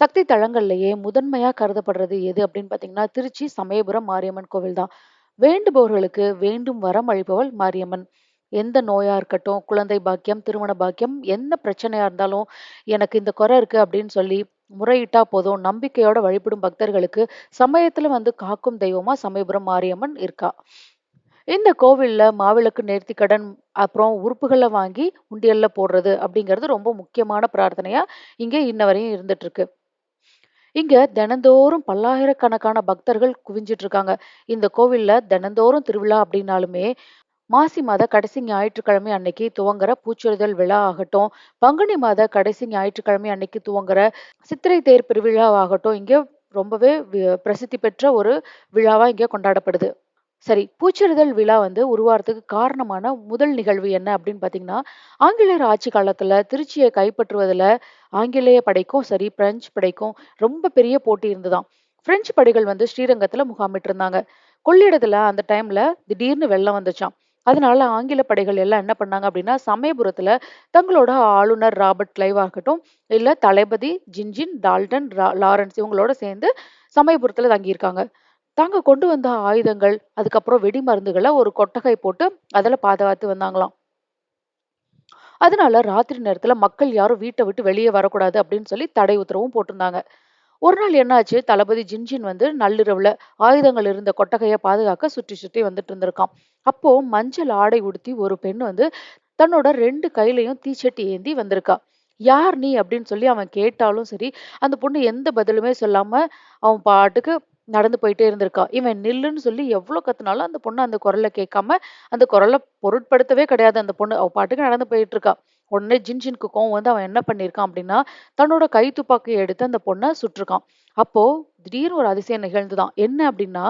சக்தி தளங்கள்லேயே முதன்மையாக கருதப்படுறது எது அப்படின்னு பார்த்தீங்கன்னா, திருச்சி சமயபுரம் மாரியம்மன் கோவில் தான். வேண்டுபவர்களுக்கு வேண்டும் வரம் அழிப்பவள் மாரியம்மன். எந்த நோயாக இருக்கட்டும், குழந்தை பாக்கியம், திருமண பாக்கியம், எந்த பிரச்சனையாக இருந்தாலும், எனக்கு இந்த குறை இருக்குது அப்படின்னு சொல்லி முறையிட்டா போதும். நம்பிக்கையோட வழிபடும் பக்தர்களுக்கு சமயத்தில் வந்து காக்கும் தெய்வமாக சமயபுரம் மாரியம்மன் இருக்கா. இந்த கோவில்ல மாவிளக்கு நேர்த்தி கடன் அப்புறம் உறுப்புகளை வாங்கி உண்டியலில் போடுறது அப்படிங்கிறது ரொம்ப முக்கியமான பிரார்த்தனையாக இங்கே இன்ன வரையும் இருந்துட்டுருக்கு இங்க தினந்தோறும் பல்லாயிரக்கணக்கான பக்தர்கள் குவிஞ்சிட்டு இருக்காங்க. இந்த கோவில்ல தினந்தோறும் திருவிழா அப்படின்னாலுமே, மாசி மாத கடைசி ஞாயிற்றுக்கிழமை அன்னைக்கு துவங்குற பூச்சொரிதல் விழா ஆகட்டும், பங்குனி மாத கடைசி ஞாயிற்றுக்கிழமை அன்னைக்கு துவங்குற சித்திரை தேர் பெருவிழாவாகட்டும், இங்க ரொம்பவே பிரசித்தி பெற்ற ஒரு விழாவா இங்க கொண்டாடப்படுது. சரி, பூச்சொரிதல் விழா வந்து உருவாறதுக்கு காரணமான முதல் நிகழ்வு என்ன அப்படின்னு பார்த்தீங்கன்னா, ஆங்கிலேயர் ஆட்சி காலத்துல திருச்சிய கைப்பற்றுவதுல ஆங்கிலேய படைக்கும் சரி, பிரெஞ்சு படைக்கும் ரொம்ப பெரிய போட்டி இருந்ததாம். பிரெஞ்சு படைகள் வந்து ஸ்ரீரங்கத்துல முகாமிட்டிருந்தாங்க. கொள்ளிடத்துல அந்த டைம்ல திடீர்னு வெள்ளம் வந்துச்சாம். அதனால ஆங்கில படைகள் எல்லாம் என்ன பண்ணாங்க அப்படின்னா, சமயபுரத்துல தங்களோட ஆளுநர் ராபர்ட் கிளைவ் ஆகட்டும், இல்ல தளபதி ஜின்ஜின், டால்டன், ரா லாரன்ஸ் இவங்களோட சேர்ந்து சமயபுரத்துல தங்கியிருக்காங்க. தாங்க கொண்டு வந்த ஆயுதங்கள், அதுக்கப்புறம் வெடி மருந்துகளை ஒரு கொட்டகை போட்டு அதில் பாதுகாத்து வந்தாங்களாம். அதனால ராத்திரி நேரத்துல மக்கள் யாரும் வீட்டை விட்டு வெளியே வரக்கூடாது அப்படின்னு சொல்லி தடை உத்தரவும் போட்டிருந்தாங்க. ஒரு நாள் என்னாச்சு, தளபதி ஜின்ஜின் வந்து நள்ளிரவுல ஆயுதங்கள் இருந்த கொட்டகையை பாதுகாக்க சுற்றி சுற்றி வந்துட்டு இருந்திருக்கான். அப்போ மஞ்சள் ஆடை உடுத்தி ஒரு பெண் வந்து தன்னோட ரெண்டு கையிலையும் தீச்சட்டி ஏந்தி வந்திருக்கா. "யார் நீ?" அப்படின்னு சொல்லி அவன் கேட்டாலும் சரி, அந்த பொண்ணு எந்த பதிலுமே சொல்லாம அவன் பாட்டுக்கு நடந்து போயிட்டே இருந்திருக்கா. இவன் நில்லுன்னு சொல்லி எவ்வளோ கத்துனாலும் அந்த பொண்ணு அந்த குரலை கேட்காம, அந்த குரல பொருட்படுத்தவே கிடையாது அந்த பொண்ணு. அவ பாட்டுக்கு நடந்து போயிட்டு இருக்கா. உடனே ஜின்ஜின்க்கு கோவம் வந்து அவன் என்ன பண்ணியிருக்கான் அப்படின்னா, தன்னோட கை துப்பாக்கிய எடுத்து அந்த பொண்ண சுட்டிருக்கான் அப்போ திடீர்னு ஒரு அதிசயம் நிகழ்ந்துதான் என்ன அப்படின்னா,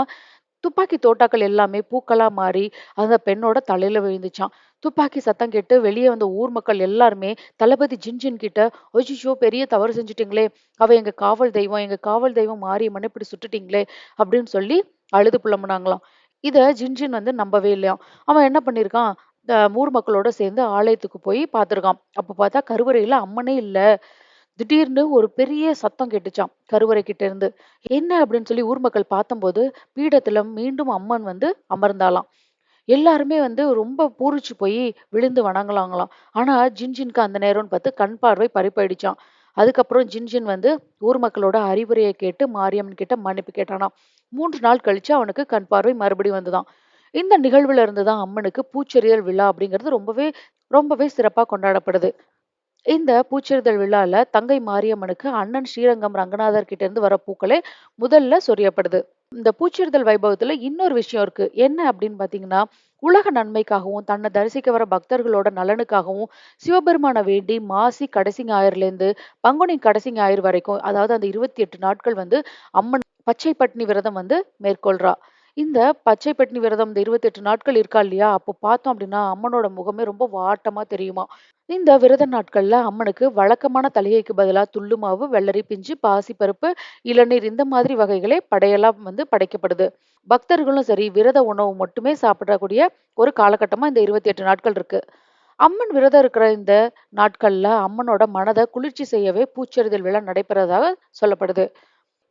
துப்பாக்கி தோட்டாக்கள் எல்லாமே பூக்களா மாறி அந்த பெண்ணோட தலையில விழுந்துச்சான் துப்பாக்கி சத்தம் கேட்டு வெளிய வந்த ஊர் மக்கள் எல்லாருமே தளபதி ஜின்ஜின் கிட்ட, ஒஜிஷோ பெரிய தவறு செஞ்சுட்டீங்களே! அவ எங்க காவல் தெய்வம். எங்க காவல் தெய்வம் மாரியம்மன இப்படி சுட்டுட்டீங்களே!" அப்படின்னு சொல்லி அழுது புலம்புனாங்களாம். இத ஜின்ஜின் வந்து நம்பவே இல்லையாம். அவன் என்ன பண்ணியிருக்கான், ஊர் மக்களோட சேர்ந்து ஆலயத்துக்கு போய் பார்த்துருக்கான். அப்ப பார்த்தா கருவறையில அம்மனே இல்ல. திடீர்னு ஒரு பெரிய சத்தம் கேட்டுச்சாம் கருவறை கிட்ட இருந்து. என்ன அப்படின்னு சொல்லி ஊர் மக்கள் பார்த்தம்போது, பீடத்துல மீண்டும் அம்மன் வந்து அமர்ந்தாலாம் எல்லாருமே வந்து ரொம்ப பூரிச்சு போய் விழுந்து வணங்கலாங்களாம் ஆனா ஜின்ஜின்க்கு அந்த நேரம்னு பார்த்து கண் பார்வை பறிபோயிடுச்சாம். அதுக்கப்புறம் ஜின்ஜின் வந்து ஊர் மக்களோட அறிவுரையை கேட்டு மாரியம்மன் கிட்ட மன்னிப்பு கேட்டானாம். மூன்று நாள் கழிச்சு அவனுக்கு கண் பார்வை மறுபடியும் வந்துதான் இந்த நிகழ்வுல இருந்து தான் அம்மனுக்கு பூச்சொரிதல் விழா அப்படிங்கிறது ரொம்பவே ரொம்பவே சிறப்பா கொண்டாடப்படுது. இந்த பூச்சொரிதல் விழால தங்கை மாரியம்மனுக்கு அண்ணன் ஸ்ரீரங்கம் ரங்கநாதர் கிட்ட இருந்து வர பூக்களே முதல்ல சொரியப்படுது. இந்த பூச்சொரிதல் வைபவத்துல இன்னொரு விஷயம் இருக்கு. என்ன அப்படின்னு பார்த்தீங்கன்னா, உலக நன்மைக்காகவும், தன்னை தரிசிக்க வர பக்தர்களோட நலனுக்காகவும் சிவபெருமான வேண்டி மாசி கடைசி ஞாயிறுலேருந்து பங்குனி கடைசி ஞாயிறு வரைக்கும், அதாவது அந்த 28 நாட்கள் வந்து அம்மன் பச்சை பட்டினி விரதம் வந்து மேற்கொள்றா. இந்த பச்சை பட்டினி விரதம் இந்த 28 நாட்கள் இருக்கா இல்லையா, அப்போ பார்த்தோம் அப்படின்னா அம்மனோட முகமே ரொம்ப வாட்டமா தெரியுமா இந்த விரத நாட்கள்ல அம்மனுக்கு வழக்கமான தலையைக்கு பதிலா துள்ளு மாவு, வெள்ளரி பிஞ்சு, பாசிப்பருப்பு, இளநீர் இந்த மாதிரி வகைகளே படையலா வந்து படைக்கப்படுது. பக்தர்களும் சரி, விரத உணவு மட்டுமே சாப்பிடக்கூடிய ஒரு காலகட்டமா இந்த 28 நாட்கள் இருக்கு. அம்மன் விரதம் இருக்கிற இந்த நாட்கள்ல அம்மனோட மனத குளிர்ச்சி செய்யவே பூச்செறிதல் விழா நடைபெறதாக சொல்லப்படுது.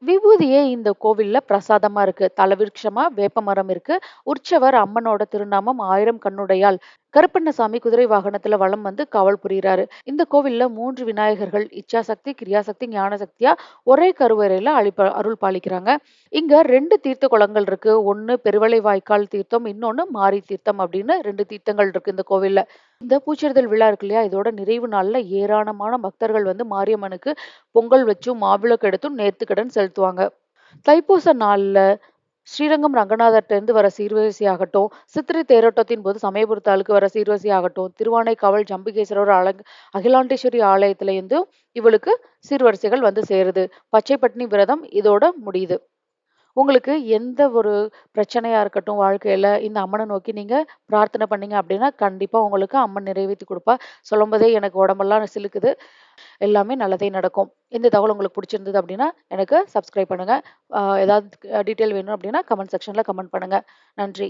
விபூதியே இந்த கோவில்ல பிரசாதமா இருக்கு. தலவிருட்சமா வேப்பமரம் இருக்கு. உற்சவர் அம்மனோட திருநாமம் ஆயிரம் கண்ணுடையால் கருப்பண்ணசாமி குதிரை வாகனத்துல வளம் வந்து காவல் புரிகிறாரு இந்த கோவில்ல மூன்று விநாயகர்கள் இச்சாசக்தி, கிரியாசக்தி, ஞானசக்தியா ஒரே கருவறையில அழிப்ப அருள் பாலிக்கிறாங்க. இங்க ரெண்டு தீர்த்த குளங்கள் இருக்கு. ஒன்னு பெருவளை வாய்க்கால் தீர்த்தம், இன்னொன்னு மாரி தீர்த்தம் அப்படின்னு ரெண்டு தீர்த்தங்கள் இருக்கு இந்த கோவில்ல. இந்த பூச்செறிதல் விழா இருக்கு இல்லையா, இதோட நிறைவு நாள்ல ஏராளமான பக்தர்கள் வந்து மாரியம்மனுக்கு பொங்கல் வச்சும், மாவிளக்கு எடுத்தும் நேர்த்திக்கடன் செலுத்துவாங்க. தைப்பூச நாள்ல ஸ்ரீரங்கம் ரங்கநாதர்ட்ட இருந்து வர சீர்வரிசை ஆகட்டும், சித்திரை தேரோட்டத்தின் போது சமயபுரத்தாளுக்கு வர சீர்வரிசை ஆகட்டும், திருவானைக்காவல் ஜம்புகேஸ்வரர் அலங் அகிலாண்டேஸ்வரி ஆலயத்துல இருந்து இவளுக்கு சீர்வரிசைகள் வந்து சேருது. பச்சை பட்டினி விரதம் இதோட முடியுது. உங்களுக்கு எந்த ஒரு பிரச்சனையாக இருக்கட்டும் வாழ்க்கையில் இந்த அம்மனை நோக்கி நீங்கள் பிரார்த்தனை பண்ணீங்க அப்படின்னா, கண்டிப்பாக உங்களுக்கு அம்மன் நிறைவேற்றி கொடுப்பா சொல்லும்போதே எனக்கு உடம்பெல்லாம் சிலுக்குது. எல்லாமே நல்லதே நடக்கும். இந்த தகவல் உங்களுக்கு பிடிச்சிருந்தது அப்படின்னா, எனக்கு சப்ஸ்கிரைப் பண்ணுங்கள் ஏதாவது டீட்டெயில் வேணும் அப்படின்னா, கமெண்ட் செக்ஷனில் கமெண்ட் பண்ணுங்கள் நன்றி.